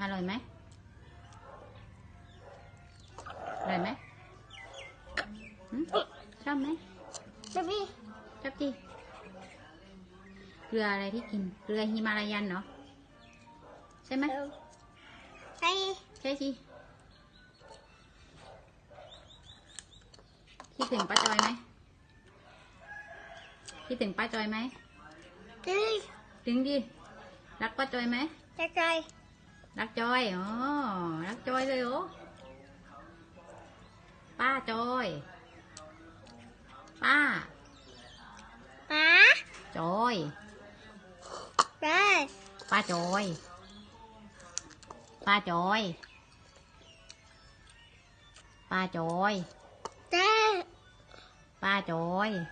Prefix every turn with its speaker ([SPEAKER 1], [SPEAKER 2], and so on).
[SPEAKER 1] อร่อยไหมอร่อยไหมหึชอบไหม
[SPEAKER 2] จะพี่
[SPEAKER 1] ชอบจีเกลืออะไรที่กิน เกลือฮิมาลายันเนาะใช่ไหม
[SPEAKER 2] ใช่
[SPEAKER 1] ใช่สิคิดถึงป้าจอยไหมคิดถึงป้าจอยไหม
[SPEAKER 2] จะพี่
[SPEAKER 1] ถึงดิรักป้าจอยไหม
[SPEAKER 2] จะใจ
[SPEAKER 1] รักจอยอ๋อรักจอยเลยเหรอป้าจอย đặt chơi ồ đặt chơi rồi ố. Ba chơi ba ba chơi ba
[SPEAKER 2] ba chơi
[SPEAKER 1] ba chơi ba chơi ba
[SPEAKER 2] chơi